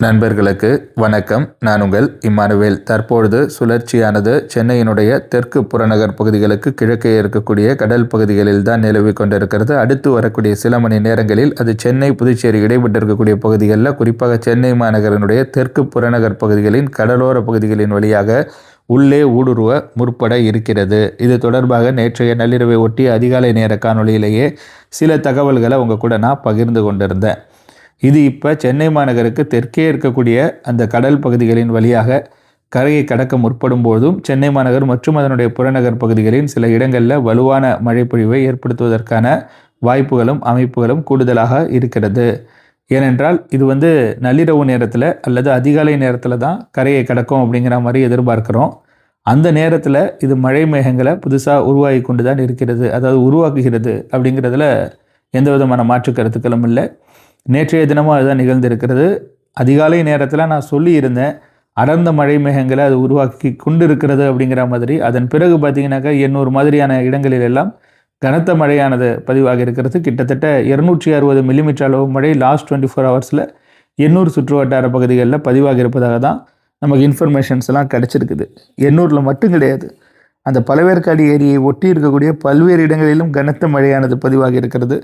நண்பர்களுக்கு வணக்கம். நான் உங்கள் இம்மானுவேல். தற்பொழுது சுழற்சியானது சென்னையினுடைய தெற்கு புறநகர் பகுதிகளுக்கு கிழக்கே இருக்கக்கூடிய கடல் பகுதிகளில் தான் நிலவி கொண்டிருக்கிறது. அடுத்து வரக்கூடிய சில மணி நேரங்களில் அது சென்னை புதுச்சேரி இடைப்பட்டிருக்கக்கூடிய பகுதிகளில் குறிப்பாக சென்னை மாநகரனுடைய தெற்கு புறநகர் பகுதிகளின் கடலோர பகுதிகளின் வழியாக உள்ளே ஊடுருவ முற்பட இருக்கிறது. இது தொடர்பாக நேற்றைய நள்ளிரவை ஒட்டி அதிகாலை நேர காணொலியிலேயே சில தகவல்களை உங்கள் கூட நான் பகிர்ந்து கொண்டிருந்தேன். இது இப்போ சென்னை மாநகருக்கு தெற்கே இருக்கக்கூடிய அந்த கடல் பகுதிகளின் வழியாக கரையை கடக்க முற்படும் போதும் சென்னை மாநகர் மற்றும் அதனுடைய புறநகர் பகுதிகளின் சில இடங்களில் வலுவான மழைப்பொழிவை ஏற்படுத்துவதற்கான வாய்ப்புகளும் அமைப்புகளும் கூடுதலாக இருக்கிறது. ஏனென்றால் இது வந்து நள்ளிரவு நேரத்தில் அல்லது அதிகாலை நேரத்தில் தான் கரையை கடக்கும் அப்படிங்கிற மாதிரி எதிர்பார்க்குறோம். அந்த நேரத்தில் இது மழை மேகங்களை புதுசாக உருவாகி கொண்டு தான் இருக்கிறது. அதாவது உருவாக்குகிறது அப்படிங்கிறதுல எந்த விதமான மாற்று கருத்துக்களும் இல்லை. நேற்றைய தினமும் அதுதான் நிகழ்ந்திருக்கிறது. அதிகாலை நேரத்தில் நான் சொல்லியிருந்தேன் அடர்ந்த மழை மேகங்களை அது உருவாக்கி கொண்டு இருக்கிறது அப்படிங்கிற மாதிரி. அதன் பிறகு பார்த்தீங்கன்னாக்கா எண்ணூறு மாதிரியான இடங்களில் எல்லாம் கனத்த மழையானது பதிவாக இருக்கிறது. கிட்டத்தட்ட இருநூற்றி அறுபது மில்லிமீட்டர் அளவு மழை லாஸ்ட் டுவெண்ட்டி ஃபோர் ஹவர்ஸில் எண்ணூர் சுற்றுவட்டார பகுதிகளில் பதிவாக இருப்பதாக தான் நமக்கு இன்ஃபர்மேஷன்ஸ் எல்லாம் கிடச்சிருக்குது. எண்ணூரில் மட்டும் கிடையாது. அந்த பழவேற்காடு ஏரியை ஒட்டி இருக்கக்கூடிய பல்வேறு இடங்களிலும் கனத்த மழையானது பதிவாகி இருக்கிறது.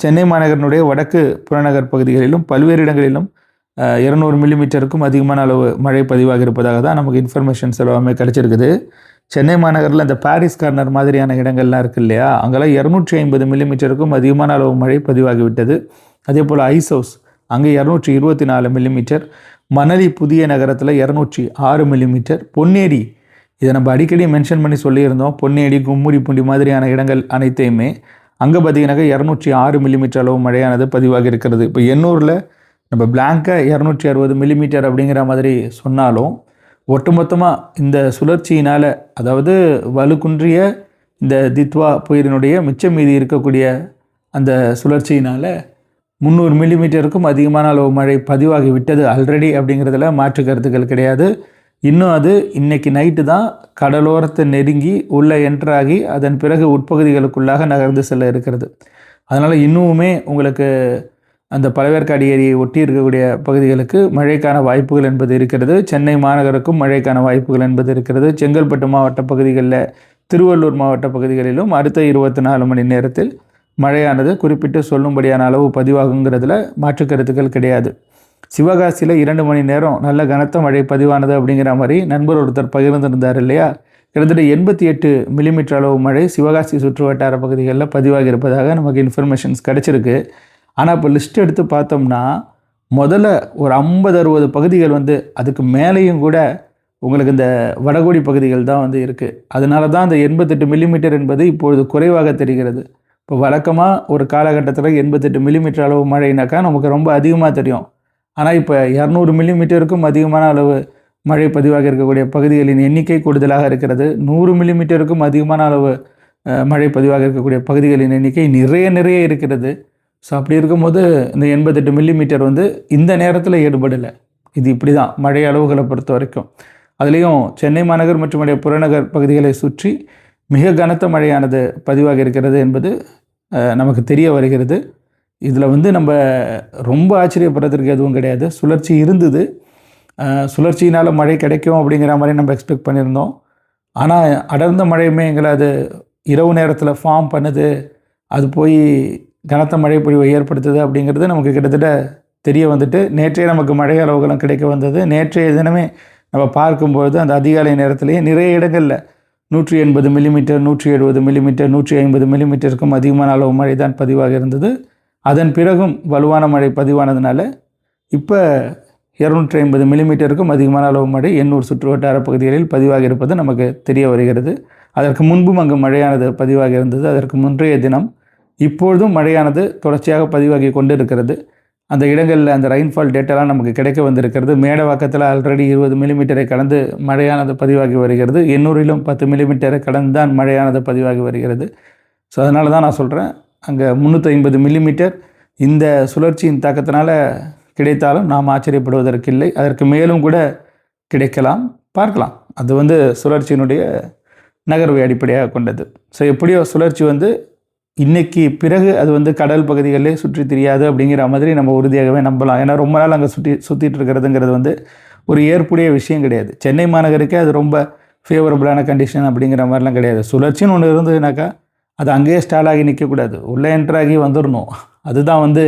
சென்னை மாநகரனுடைய வடக்கு புறநகர் பகுதிகளிலும் பல்வேறு இடங்களிலும் இருநூறு மில்லிமீட்டருக்கும் அதிகமான அளவு மழை பதிவாக இருப்பதாக தான் நமக்கு இன்ஃபர்மேஷன்ஸ் எல்லாமே கிடச்சிருக்குது. சென்னை மாநகரில் இந்த பாரிஸ் கார்னர் மாதிரியான இடங்கள்லாம் இருக்குது இல்லையா? அங்கெல்லாம் இரநூற்றி ஐம்பது மில்லிமீட்டருக்கும் அதிகமான அளவு மழை பதிவாகிவிட்டது அதே போல் ஐஸ் ஹவுஸ் அங்கே இரநூற்றி இருபத்தி நாலு மில்லிமீட்டர் மணலி புதிய நகரத்தில் இரநூற்றி ஆறு மில்லிமீட்டர் பொன்னேரி இதை நம்ம அடிக்கடி மென்ஷன் பண்ணி சொல்லியிருந்தோம். பொன்னேரி கும்முடி பூண்டி மாதிரியான இடங்கள் அனைத்தையுமே. அங்கே பார்த்தீங்கன்னாக்கா இரநூற்றி ஆறு மில்லிமீட்டர் அளவு மழையானது பதிவாகி இருக்கிறது. இப்போ எண்ணூரில் நம்ம பிளாங்காக இரநூற்றி அறுபது மில்லிமீட்டர் அப்படிங்கிற மாதிரி சொன்னாலும் ஒட்டுமொத்தமாக இந்த சுழற்சியினால் அதாவது வலுக்குன்றிய இந்த தித்வா புயலினுடைய மிச்சம் மீதி இருக்கக்கூடிய அந்த சுழற்சியினால் முந்நூறு மில்லிமீட்டருக்கும் அதிகமான அளவு மழை பதிவாகி விட்டது ஆல்ரெடி அப்படிங்கிறதுல மாற்று கருத்துக்கள் கிடையாது. இன்னும் அது இன்றைக்கி நைட்டு தான் கடலோரத்தை நெருங்கி உள்ளே என்ட்ராகி அதன் பிறகு உட்பகுதிகளுக்குள்ளாக நகர்ந்து செல்ல இருக்கிறது. அதனால் இன்னுமே உங்களுக்கு அந்த பழவேற்காடு ஏரியை ஒட்டி இருக்கக்கூடிய பகுதிகளுக்கு மழைக்கான வாய்ப்புகள் என்பது இருக்கிறது. சென்னை மாநகருக்கும் மழைக்கான வாய்ப்புகள் என்பது இருக்கிறது. செங்கல்பட்டு மாவட்ட பகுதிகளில் திருவள்ளூர் மாவட்ட பகுதிகளிலும் அடுத்த இருபத்தி நாலு மணி நேரத்தில் மழையானது குறிப்பிட்டு சொல்லும்படியான அளவு பதிவாகுங்கிறதுல மாற்று கருத்துக்கள் கிடையாது. சிவகாசியில் இரண்டு மணி நேரம் நல்ல கனத்த மழை பதிவானது அப்படிங்கிற மாதிரி நண்பர் ஒருத்தர் பகிர்ந்திருந்தார் இல்லையா? கிட்டத்தட்ட எண்பத்தி எட்டு மில்லிமீட்டர் அளவு மழை சிவகாசி சுற்று வட்டார பகுதிகளில் பதிவாகி இருப்பதாக நமக்கு இன்ஃபர்மேஷன்ஸ் கிடச்சிருக்கு. ஆனால் இப்போ லிஸ்ட் எடுத்து பார்த்தோம்னா முதல்ல ஒரு ஐம்பது அறுபது பகுதிகள் வந்து அதுக்கு மேலேயும் கூட உங்களுக்கு இந்த வடகோடி பகுதிகள் தான் வந்து இருக்குது அதனால தான் அந்த எண்பத்தெட்டு மில்லிமீட்டர் என்பது இப்பொழுது குறைவாக தெரிகிறது. இப்போ வழக்கமாக ஒரு காலகட்டத்தில் எண்பத்தெட்டு மில்லிமீட்டர் அளவு மழைனாக்கா நமக்கு ரொம்ப அதிகமாக தெரியும். ஆனால் இப்போ இரநூறு மில்லிமீட்டருக்கும் அதிகமான அளவு மழை பதிவாக இருக்கக்கூடிய பகுதிகளின் எண்ணிக்கை கூடுதலாக இருக்கிறது. நூறு மில்லிமீட்டருக்கும் அதிகமான அளவு மழை பதிவாக இருக்கக்கூடிய பகுதிகளின் எண்ணிக்கை நிறைய நிறைய இருக்கிறது. ஸோ அப்படி இருக்கும்போது இந்த எண்பத்தெட்டு மில்லிமீட்டர் வந்து இந்த நேரத்தில் ஈடுபடலை. இது இப்படி தான் மழை அளவுகளை பொறுத்த வரைக்கும். அதுலேயும் சென்னை மாநகர் மற்றும் புறநகர் பகுதிகளை சுற்றி மிக கனத்த மழையானது பதிவாக இருக்கிறது என்பது நமக்கு தெரிய வருகிறது. இதில் வந்து நம்ம ரொம்ப ஆச்சரியப்படுறதுக்கு எதுவும் கிடையாது. சுழற்சி இருந்தது. சுழற்சியினால் மழை கிடைக்கும் அப்படிங்கிற மாதிரி நம்ம எக்ஸ்பெக்ட் பண்ணியிருந்தோம். ஆனால் அடர்ந்த மழையுமே எங்களை அது இரவு நேரத்தில் ஃபார்ம் பண்ணுது. அது போய் கனத்த மழை பொழிவை ஏற்படுத்துது அப்படிங்கிறது நமக்கு கிட்டத்தட்ட தெரிய வந்துட்டு நேற்றைய நமக்கு மழை அளவுகளும் கிடைக்க வந்தது. நேற்றைய தினமே நம்ம பார்க்கும்பொழுது அந்த அதிகாலை நேரத்திலேயே நிறைய இடங்களில் நூற்றி எண்பது மில்லிமீட்டர் நூற்றி எழுபது மில்லிமீட்டர் நூற்றி ஐம்பது மில்லிமீட்டருக்கும் அதிகமான அளவு மழை தான் பதிவாக இருந்தது. அதன் பிறகும் வலுவான மழை பதிவானதுனால இப்போ இரநூற்றி ஐம்பது மில்லிமீட்டருக்கும் அதிகமான அளவு மழை எண்ணூர் சுற்றுவட்டார பகுதிகளில் பதிவாகி இருப்பது நமக்கு தெரிய வருகிறது. அதற்கு முன்பும் அங்கு மழையானது பதிவாகி இருந்தது. அதற்கு முன்றைய தினம் இப்பொழுதும் மழையானது தொடர்ச்சியாக பதிவாகி கொண்டு இருக்கிறது அந்த இடங்களில் அந்த ரெயின்ஃபால் டேட்டாலாம் நமக்கு கிடைக்க வந்திருக்கிறது. மேடவாக்கத்தில் ஆல்ரெடி இருபது மில்லிமீட்டரை கடந்து மழையானது பதிவாகி வருகிறது. எண்ணூரிலும் பத்து மில்லிமீட்டரை கடந்து தான் மழையானது பதிவாகி வருகிறது. ஸோ அதனால தான் நான் சொல்கிறேன் அங்கே முந்நூற்றி ஐம்பது மில்லிமீட்டர் இந்த சுழற்சியின் தாக்கத்தினால் கிடைத்தாலும் நாம் ஆச்சரியப்படுவதற்கு இல்லை அதற்கு மேலும் கூட கிடைக்கலாம் பார்க்கலாம். அது வந்து சுழற்சியினுடைய நகர்வை அடிப்படையாக கொண்டது. ஸோ எப்படியோ சுழற்சி வந்து இன்னைக்கு பிறகு அது வந்து கடல் பகுதிகளிலே சுற்றி தெரியாது அப்படிங்கிற மாதிரி நம்ம உறுதியாகவே நம்பலாம். ஏன்னா ரொம்ப நாள் அங்கே சுற்றி சுற்றிட்டு இருக்கிறதுங்கிறது வந்து ஒரு ஏற்புடைய விஷயம் கிடையாது. சென்னை மாநகருக்கே அது ரொம்ப ஃபேவரபுளான கண்டிஷன் அப்படிங்கிற மாதிரிலாம் கிடையாது. சுழற்சின்னு ஒன்று இருந்ததுனாக்கா அது அங்கேயே ஸ்டால் ஆகி நிற்கக்கூடாது. உள்ளே என்ட்ராகி வந்துடணும். அதுதான் வந்து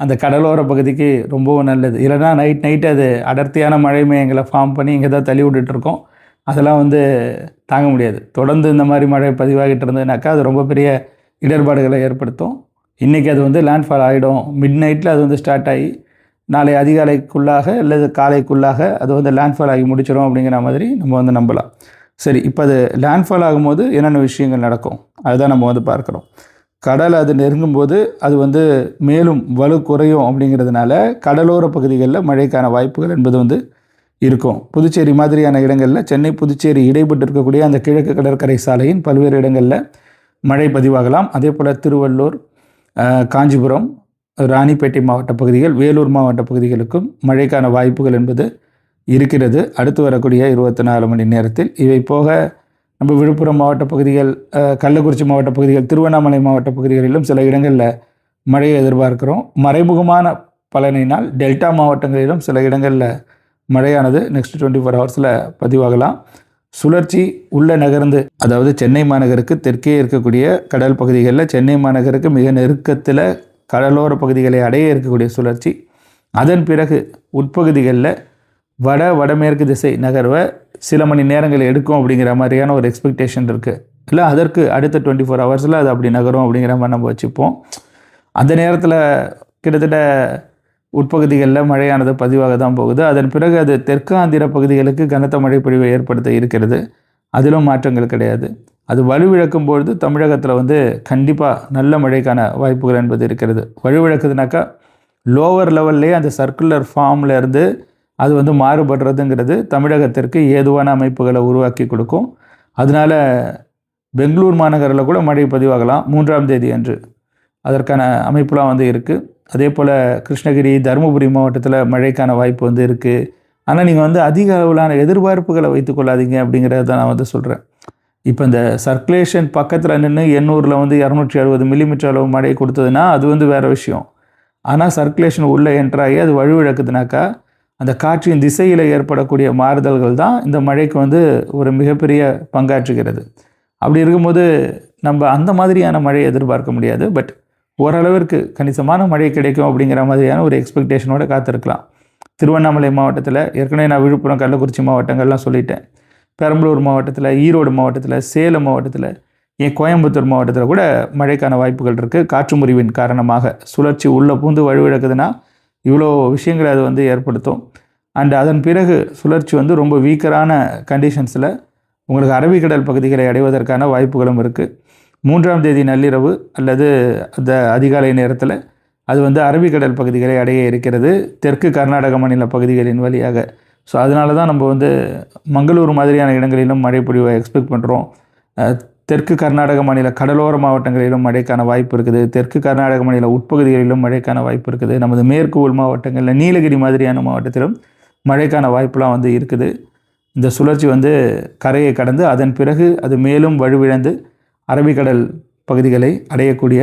அந்த கடலோர பகுதிக்கு ரொம்பவும் நல்லது. இல்லைனா நைட் நைட்டு அது அடர்த்தியான மழை எங்களை ஃபார்ம் பண்ணி இங்கே தான் தள்ளி விட்டுட்டு இருக்கோம் அதெல்லாம் வந்து தாங்க முடியாது. தொடர்ந்து இந்த மாதிரி மழை பதிவாகிட்டு இருந்ததுனாக்கா அது ரொம்ப பெரிய இடர்பாடுகளை ஏற்படுத்தும். இன்றைக்கி அது வந்து லேண்ட்ஃபால் ஆகிடும் மிட் நைட்டில் அது வந்து ஸ்டார்ட் ஆகி நாளை அதிகாலைக்குள்ளாக அல்லது காலைக்குள்ளாக அது வந்து லேண்ட்ஃபால் ஆகி முடிச்சிடும் அப்படிங்கிற மாதிரி நம்ம வந்து நம்பலாம். சரி இப்போ அது லேண்ட்ஃபால் ஆகும்போது என்னென்ன விஷயங்கள் நடக்கும்? அதுதான் நம்ம வந்து பார்க்குறோம். கடல் அது நெருங்கும்போது அது வந்து மேலும் வலு குறையும் அப்படிங்கிறதுனால கடலோர பகுதிகளில் மழைக்கான வாய்ப்புகள் என்பது வந்து இருக்கும். புதுச்சேரி மாதிரியான இடங்களில் சென்னை புதுச்சேரி இடைப்பட்டு இருக்கக்கூடிய அந்த கிழக்கு கடற்கரை சாலையின் பல்வேறு இடங்களில் மழை பதிவாகலாம். அதே போல் திருவள்ளூர் காஞ்சிபுரம் ராணிப்பேட்டை மாவட்ட பகுதிகள் வேலூர் மாவட்ட பகுதிகளுக்கும் மழைக்கான வாய்ப்புகள் என்பது இருக்கிறது. அடுத்து வரக்கூடிய இருபத்தி நாலு மணி நேரத்தில் இவை போக நம்ம விழுப்புரம் மாவட்ட பகுதிகள் கள்ளக்குறிச்சி மாவட்ட பகுதிகள் திருவண்ணாமலை மாவட்ட பகுதிகளிலும் சில இடங்களில் மழையை எதிர்பார்க்கிறோம். மறைமுகமான பலனினால் டெல்டா மாவட்டங்களிலும் சில இடங்களில் மழையானது நெக்ஸ்ட் டுவெண்ட்டி ஃபோர் ஹவர்ஸில் பதிவாகலாம். சுழற்சி உள்ள நகர்ந்து அதாவது சென்னை மாநகருக்கு தெற்கே இருக்கக்கூடிய கடல் பகுதிகளில் சென்னை மாநகருக்கு மிக நெருக்கத்தில் கடலோர பகுதிகளை அடைய இருக்கக்கூடிய சுழற்சி. அதன் பிறகு உட்பகுதிகளில் வட வடமேற்கு திசை நகர்வை சில மணி நேரங்கள் எடுக்கும் அப்படிங்கிற மாதிரியான ஒரு எக்ஸ்பெக்டேஷன் இருக்குது இல்லை அதற்கு அடுத்த டுவெண்ட்டி ஃபோர் ஹவர்ஸில் அது அப்படி நகரும் அப்படிங்கிற மாதிரி நம்ம வச்சுப்போம். அந்த நேரத்தில் கிட்டத்தட்ட உட்பகுதிகளில் மழையானது பதிவாக தான் போகுது. அதன் பிறகு அது தெற்கு ஆந்திர பகுதிகளுக்கு கனத்த மழை பொழிவை ஏற்படுத்த இருக்கிறது. அதிலும் மாற்றங்கள் கிடையாது. அது வலுவிழக்கும் பொழுது தமிழகத்தில் வந்து கண்டிப்பாக நல்ல மழைக்கான வாய்ப்புகள் என்பது இருக்கிறது. வலுவிழக்குதுனாக்கா லோவர் லெவல்லே அந்த சர்க்குலர் ஃபார்ம்லேருந்து இருந்து அது வந்து மாறுபடுறதுங்கிறது தமிழகத்திற்கு ஏதுவான அமைப்புகளை உருவாக்கி கொடுக்கும். அதனால பெங்களூர் மாநகரில் கூட மழை பதிவாகலாம் மூன்றாம் தேதி அன்று அதற்கான அமைப்புலாம் வந்து இருக்குது அதே போல் கிருஷ்ணகிரி தருமபுரி மாவட்டத்தில் மழைக்கான வாய்ப்பு வந்து இருக்குது ஆனால் நீங்கள் வந்து அதிக அளவிலான எதிர்பார்ப்புகளை வைத்துக்கொள்ளாதீங்க அப்படிங்கிறத தான் நான் வந்து சொல்கிறேன் இப்போ இந்த சர்க்குலேஷன் பக்கத்தில் நின்று எண்ணூரில் வந்து இரநூற்றி அறுபது மில்லிமீட்டர் அளவு மழை கொடுத்ததுன்னா அது வந்து வேறு விஷயம். ஆனால் சர்க்குலேஷன் உள்ளே என்ட்ராகி அது வலுவிழக்குதுனாக்கா அந்த காற்றின் திசையில் ஏற்படக்கூடிய மாறுதல்கள் தான் இந்த மழைக்கு வந்து ஒரு மிகப்பெரிய பங்காற்றுகிறது. அப்படி இருக்கும்போது நம்ம அந்த மாதிரியான மழையை எதிர்பார்க்க முடியாது. பட் ஓரளவிற்கு கணிசமான மழை கிடைக்கும் அப்படிங்கிற மாதிரியான ஒரு எக்ஸ்பெக்டேஷனோட காத்திருக்கலாம். திருவண்ணாமலை மாவட்டத்தில் ஏற்கனவே நான் விழுப்புரம் கள்ளக்குறிச்சி மாவட்டங்கள்லாம் சொல்லிட்டேன். பெரம்பலூர் மாவட்டத்தில் ஈரோடு மாவட்டத்தில் சேலம் மாவட்டத்தில் ஏன் கோயம்புத்தூர் மாவட்டத்தில் கூட மழைக்கான வாய்ப்புகள் இருக்குது காற்று முறிவின் காரணமாக சுழற்சி உள்ளே பூந்து வலுவிழக்குதுன்னா இவ்வளோ விஷயங்களை அது வந்து ஏற்படுத்தும். அண்ட் அதன் பிறகு சுழற்சி வந்து ரொம்ப வீக்கரான கண்டிஷன்ஸில் உங்களுக்கு அரபிக்கடல் பகுதிகளை அடைவதற்கான வாய்ப்புகளும் இருக்குது மூன்றாம் தேதி நள்ளிரவு அல்லது அந்த அதிகாலை நேரத்தில் அது வந்து அரபிக்கடல் பகுதிகளை அடைய இருக்கிறது. தெற்கு கர்நாடக மாநில பகுதிகளின் வழியாக. ஸோ அதனால தான் நம்ம வந்து மங்களூர் மாதிரியான இடங்களிலும் மழை பொழிவை எக்ஸ்பெக்ட் பண்ணுறோம் தெற்கு கர்நாடக மாநில கடலோர மாவட்டங்களிலும் மழைக்கான வாய்ப்பு இருக்குது. தெற்கு கர்நாடக மாநில உட்பகுதிகளிலும் மழைக்கான வாய்ப்பு இருக்குது. நமது மேற்கு உள் மாவட்டங்களில் நீலகிரி மாதிரியான மாவட்டத்திலும் மழைக்கான வாய்ப்புலாம் வந்து இருக்குது. இந்த சுழற்சி வந்து கரையை கடந்து அதன் பிறகு அது மேலும் வலுவிழந்து அரபிக்கடல் பகுதிகளை அடையக்கூடிய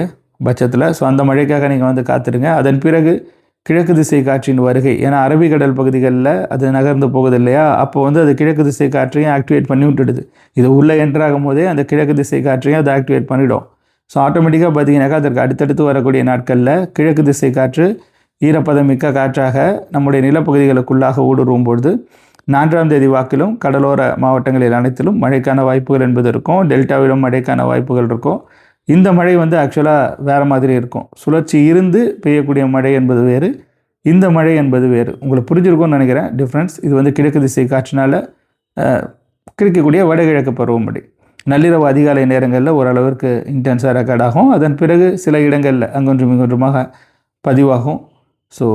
பட்சத்தில் ஸோ அந்த மழைக்காக நீங்கள் வந்து காத்துருங்க. அதன் பிறகு கிழக்கு திசை காற்றின் வருகை. ஏன்னா அரபிக்கடல் பகுதிகளில் அது நகர்ந்து போகுது இல்லையா அப்போ வந்து அது கிழக்கு திசை காற்றையும் ஆக்டிவேட் பண்ணி விட்டுடுது. இது உள்ளே என்ட்ராகும் போதே அந்த கிழக்கு திசை காற்றையும் அதை ஆக்டிவேட் பண்ணிடும். ஸோ ஆட்டோமேட்டிக்காக பார்த்தீங்கன்னாக்கா அதற்கு அடுத்தடுத்து வரக்கூடிய நாட்களில் கிழக்கு திசை காற்று ஈரப்பதமிக்க காற்றாக நம்முடைய நிலப்பகுதிகளுக்குள்ளாக ஊடுருவும் பொழுது நான்காம் தேதி வாக்கிலும் கடலோர மாவட்டங்களில் அனைத்திலும் மழைக்கான வாய்ப்புகள் என்பது இருக்கும். டெல்டாவிலும் மழைக்கான வாய்ப்புகள் இருக்கும். இந்த மழை வந்து ஆக்சுவலாக வேறு மாதிரி இருக்கும். சுழற்சி இருந்து பெய்யக்கூடிய மழை என்பது வேறு இந்த மழை என்பது வேறு. உங்களுக்கு புரிஞ்சிருக்கும்னு நினைக்கிறேன். டிஃப்ரென்ஸ் இது வந்து கிழக்கு திசை காற்றினால் அஹ், கிடைக்கக்கூடிய வடகிழக்கு பருவமழை. நள்ளிரவு அதிகாலை நேரங்களில் ஓரளவிற்கு இன்டென்ஸாக ரெக்கார்ட் ஆகும். அதன் பிறகு சில இடங்களில் அங்கொன்றும் இங்கொன்றுமாக பதிவாகும். ஸோ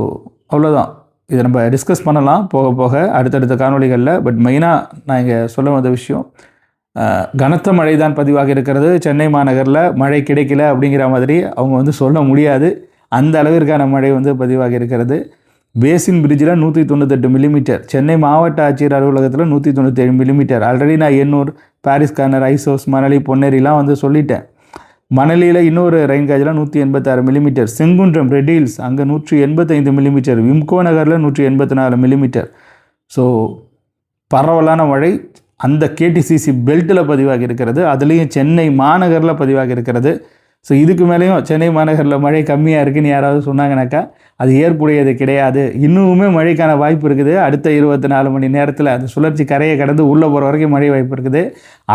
அவ்வளோதான் இதை நம்ம டிஸ்கஸ் பண்ணலாம். போக போக அடுத்தடுத்த காணொளிகளில் பட் மெயினாக நான் இங்கே சொல்ல வந்த விஷயம் கனத்த மழை தான் பதிவாக இருக்கிறது. சென்னை மாநகரில் மழை கிடைக்கல அப்படிங்கிற மாதிரி அவங்க வந்து சொல்ல முடியாது. அந்த அளவிற்கான மழை வந்து பதிவாக இருக்கிறது. பேசின் பிரிட்ஜில் நூற்றி தொண்ணூத்தெட்டு மில்லிமீட்டர் சென்னை மாவட்ட ஆட்சியர் அலுவலகத்தில் நூற்றி தொண்ணூத்தேழு மில்லிமீட்டர் ஆல்ரெடி நான் எண்ணூர் பாரிஸ் கார்னர் ஐசோஸ் மணலி பொன்னேரிலாம் வந்து சொல்லிட்டேன். மணலியில் இன்னொரு ரெயின் காஜில் நூற்றி எண்பத்தாறு மில்லிமீட்டர் செங்குன்றம் ரெடில்ஸ் அங்கே நூற்றி எண்பத்தைந்து மில்லிமீட்டர் விம்கோ நகரில் நூற்றி எண்பத்தி நாலு மில்லிமீட்டர் ஸோ பரவலான மழை. அந்த கேடிசிசி பெல்ட்டில் பதிவாகி இருக்கிறது அதுலேயும் சென்னை மாநகரில் பதிவாகி இருக்கிறது ஸோ இதுக்கு மேலேயும் சென்னை மாநகரில் மழை கம்மியாக இருக்குன்னு யாராவது சொன்னாங்கனாக்கா அது ஏற்புடையது கிடையாது. இன்னுமே மழைக்கான வாய்ப்பு இருக்குது. அடுத்த இருபத்தி நாலு மணி நேரத்தில் அந்த சுழற்சி கரையை கடந்து உள்ளே போகிற வரைக்கும் மழை வாய்ப்பு இருக்குது.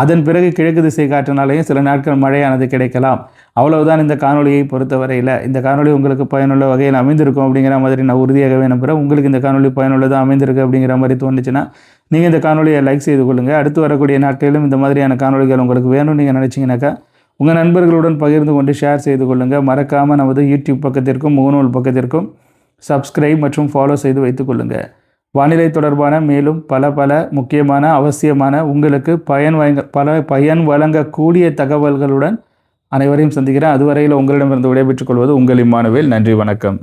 அதன் பிறகு கிழக்கு திசை காற்றினாலேயும் சில நாட்கள் மழையானது கிடைக்கலாம். அவ்வளவுதான் இந்த காணொலியை பொறுத்தவரையில். இந்த காணொலி உங்களுக்கு பயனுள்ள வகையில் அமைந்திருக்கும் அப்படிங்கிற மாதிரி நான் உறுதியாகவே நம்புகிறேன் உங்களுக்கு இந்த காணொலி பயனுள்ளதாக அமைந்திருக்கு அப்படிங்கிற மாதிரி தோணுச்சுன்னா நீங்கள் இந்த காணொலியை லைக் செய்து கொள்ளுங்கள் அடுத்து வரக்கூடிய நாட்களிலும் இந்த மாதிரியான காணொலிகள் உங்களுக்கு வேணும்னு நீங்கள் நினச்சிங்கனாக்கா உங்கள் நண்பர்களுடன் பகிர்ந்து கொண்டு ஷேர் செய்து கொள்ளுங்கள் மறக்காமல் நமது யூடியூப் பக்கத்திற்கும் முகநூல் பக்கத்திற்கும் சப்ஸ்கிரைப் மற்றும் ஃபாலோ செய்து வைத்துக் கொள்ளுங்கள் வானிலை தொடர்பான மேலும் பல பல முக்கியமான அவசியமான உங்களுக்கு பயன் வழங்க பல பயன் வழங்கக்கூடிய தகவல்களுடன் அனைவரையும் சந்திக்கிறேன். அதுவரையில் உங்களிடமிருந்து விடைபெற்றுக் கொள்வது உங்கள் இம்மானுவேல். நன்றி வணக்கம்.